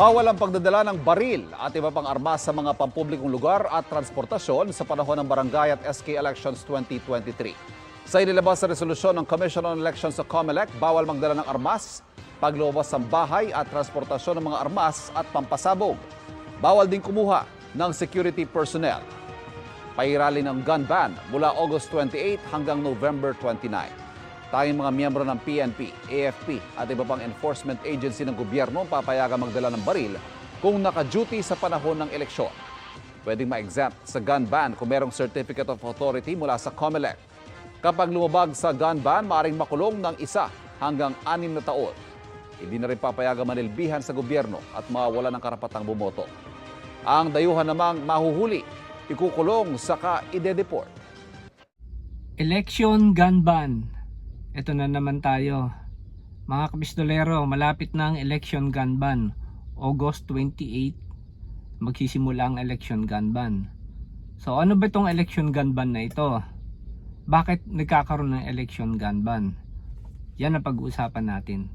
Bawal ang pagdadala ng baril at iba pang armas sa mga pampublikong lugar at transportasyon sa panahon ng barangay at SK Elections 2023. Sa inilabas na resolusyon ng Commission on Elections sa COMELEC, bawal magdala ng armas, paglubas ng bahay at transportasyon ng mga armas at pampasabog. Bawal din kumuha ng security personnel. Pairali ng gun ban mula August 28 hanggang November 29. Tayong mga miyembro ng PNP, AFP at iba pang enforcement agency ng gobyerno papayagan magdala ng baril kung naka-duty sa panahon ng eleksyon. Pwedeng ma-exempt sa gun ban kung merong Certificate of Authority mula sa COMELEC. Kapag lumabag sa gun ban, maaaring makulong ng isa hanggang anim na taon. Hindi na rin papayagan manilbihan sa gobyerno at mawawala ng karapatang bumoto. Ang dayuhan namang mahuhuli, ikukulong saka ide-deport. Election gun ban. Ito na naman tayo. Mga kapistolero, malapit na ang election gun ban. August 28, magsisimula ang election gun ban. So ano ba itong election gun ban na ito? Bakit nagkakaroon ng election gun ban? Yan ang pag-uusapan natin.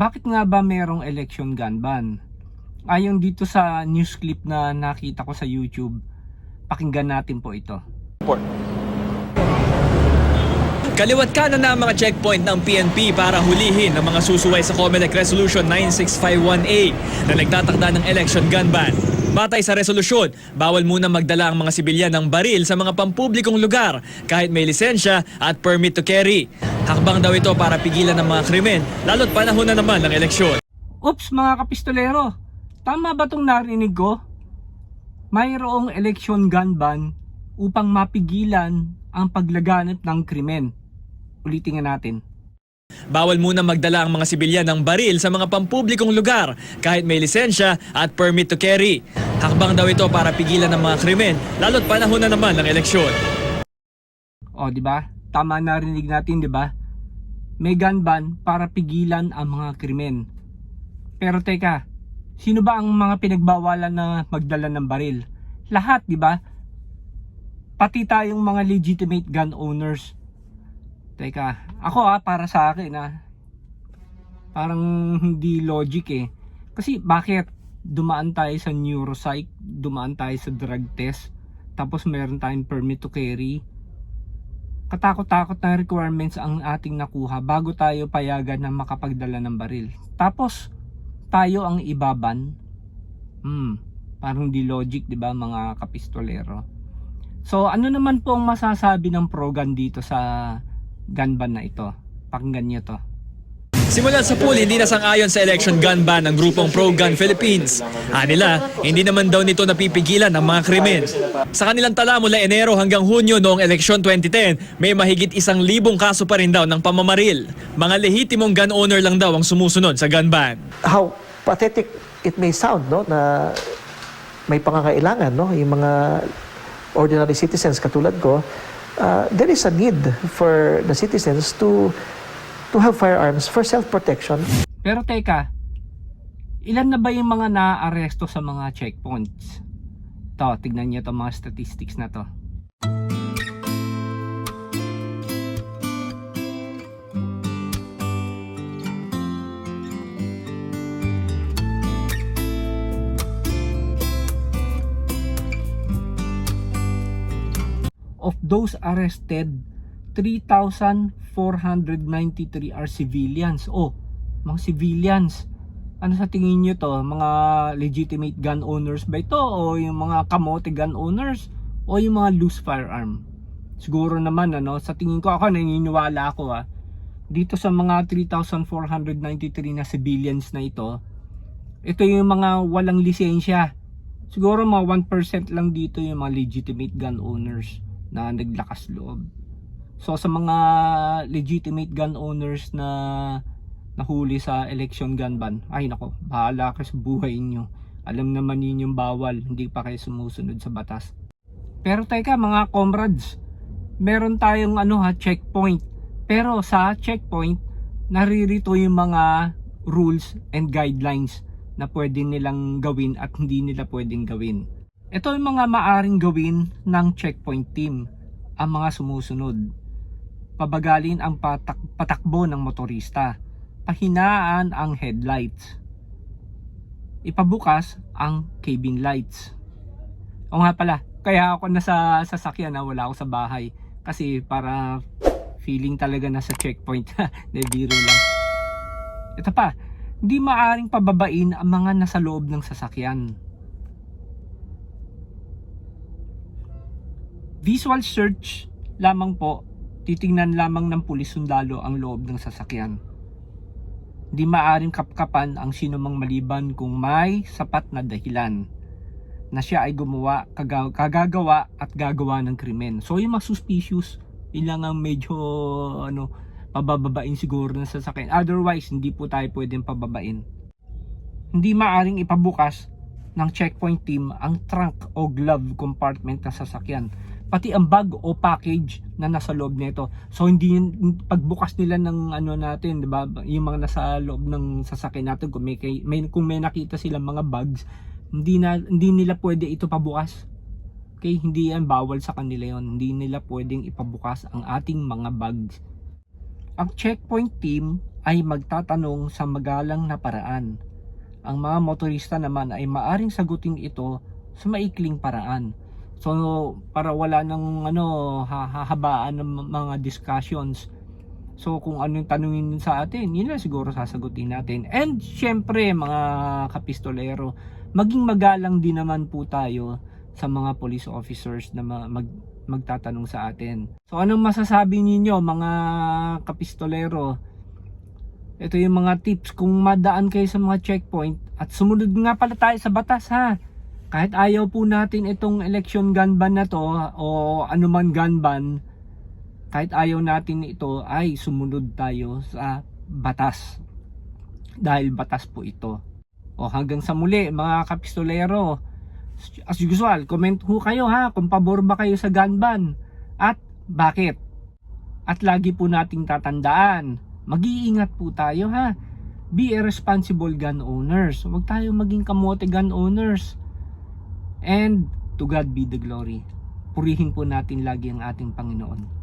Bakit nga ba merong election gun ban? Ayon dito sa news clip na nakita ko sa YouTube, pakinggan natin po ito. Kaliwat kanan na ang mga checkpoint ng PNP para hulihin ang mga susuway sa COMELEC Resolution 9651A na nagtatakda ng election gun ban. Batay sa resolusyon, bawal muna magdala ang mga sibilyan ng baril sa mga pampublikong lugar kahit may lisensya at permit to carry. Hakbang daw ito para pigilan ng mga krimen, lalo't panahon na naman ng eleksyon. Oops mga kapistolero, tama ba itong narinig ko? Mayroong election gun ban upang mapigilan ang paglaganap ng krimen. Ulitin nga natin. Bawal muna magdala ang mga sibilyan ng baril sa mga pampublikong lugar kahit may lisensya at permit to carry. Hakbang daw ito para pigilan ng mga krimen, lalo't panahon na naman ng eleksyon. O, di ba? Tama narinig natin, di ba? May gun ban para pigilan ang mga krimen. Pero teka, sino ba ang mga pinagbawalan na magdala ng baril? Lahat, di ba? Pati tayong mga legitimate gun owners. Teka, ako ah, para sa akin ah, parang hindi logic eh. Kasi bakit dumaan tayo sa neuropsych, dumaan tayo sa drug test, tapos meron tayong permit to carry, katakot-takot na requirements ang ating nakuha bago tayo payagan na makapagdala ng baril. Tapos, tayo ang ibaban. Hmm, parang di logic, di ba mga kapistolero? So, ano naman po ang masasabi ng progan dito sa gun ban na ito? Pakinggan niyo to. Simulan sa pool, hindi na sang-ayon sa election gun ban ng grupong Pro-Gun Philippines. Anila, hindi naman daw nito napipigilan ang mga krimen. Sa kanilang tala mula Enero hanggang Hunyo noong eleksyon 2010, may mahigit isang libong kaso pa rin daw ng pamamaril. Mga lehitimong gun owner lang daw ang sumusunod sa gun ban. how pathetic it may sound, no, na may pangangailangan, no, yung mga ordinary citizens katulad ko, uh, there is a need for the citizens to to have firearms for self-protection. Pero teka, ilan na ba yung mga naaaresto sa mga checkpoints? To, tignan niyo to mga statistics na to. Of those arrested, 3,493 are civilians. Oh, mga civilians. Ano sa tingin nyo to? Mga legitimate gun owners ba ito? O yung mga kamote gun owners? O yung mga loose firearm? Siguro naman ano, sa tingin ko ako naniniwala ako ah. Dito sa mga 3,493 na civilians na ito, ito yung mga walang lisensya. Siguro mga 1% lang dito yung mga legitimate gun owners na naglakas loob. So sa mga legitimate gun owners na nahuli sa election gun ban, ay nako, bahala kayo sa buhay niyo. Alam naman niyo yung bawal, hindi pa kayo sumusunod sa batas. Pero teka mga comrades, meron tayong ano ha, checkpoint. Pero sa checkpoint, naririto yung mga rules and guidelines na pwede nilang gawin at hindi nila pwedeng gawin. Ito yung mga maaring gawin ng checkpoint team, ang mga sumusunod. Pabagalin ang patak- patakbo ng motorista. Pahinaan ang headlights. Ipabukas ang cabin lights. O nga pala, kaya ako nasa sasakyan na wala ako sa bahay. Kasi para feeling talaga nasa checkpoint. De biro lang. Ito pa, hindi maaring pababain ang mga nasa loob ng sasakyan. Visual search lamang po, titingnan lamang ng pulis sundalo ang loob ng sasakyan. Hindi maaring kapkapan ang sino mang maliban kung may sapat na dahilan na siya ay gumawa, kaga- kagagawa at gagawa ng krimen. So yung mga suspicious, yun lang ang medyo ano, pabababain siguro ng sasakyan. Otherwise, hindi po tayo pwedeng pababain. Hindi maaring ipabukas ng checkpoint team ang trunk o glove compartment ng sasakyan. Pati ang bag o package na nasa loob nito. So hindi pagbukas nila ng ano natin, 'di ba? Yung mga nasa loob ng sasakyan natin kung may, may kung may nakita silang mga bags, hindi na hindi nila pwede ito pabukas. Okay, hindi yan bawal sa kanila yon. Hindi nila pwedeng ipabukas ang ating mga bags. Ang checkpoint team ay magtatanong sa magalang na paraan. Ang mga motorista naman ay maaring sagutin ito sa maikling paraan. So para wala nang ano ha- hahabaan ng mga discussions. So kung anong tanungin sa atin, yun lang siguro sasagutin natin. And syempre mga kapistolero, maging magalang din naman po tayo sa mga police officers na ma- mag magtatanong sa atin. So anong masasabi ninyo mga kapistolero? Ito yung mga tips kung madaan kayo sa mga checkpoint at sumunod nga pala tayo sa batas ha. Kahit ayaw po natin itong election gun ban na to o anuman gun ban, kahit ayaw natin ito ay sumunod tayo sa batas. Dahil batas po ito. O hanggang sa muli mga kapistolero, as usual, comment ho kayo ha kung pabor ba kayo sa gun ban at bakit. At lagi po nating tatandaan, mag-iingat po tayo ha. Be responsible gun owners. Huwag tayo maging kamote gun owners. And to God be the glory. Purihin po natin lagi ang ating Panginoon.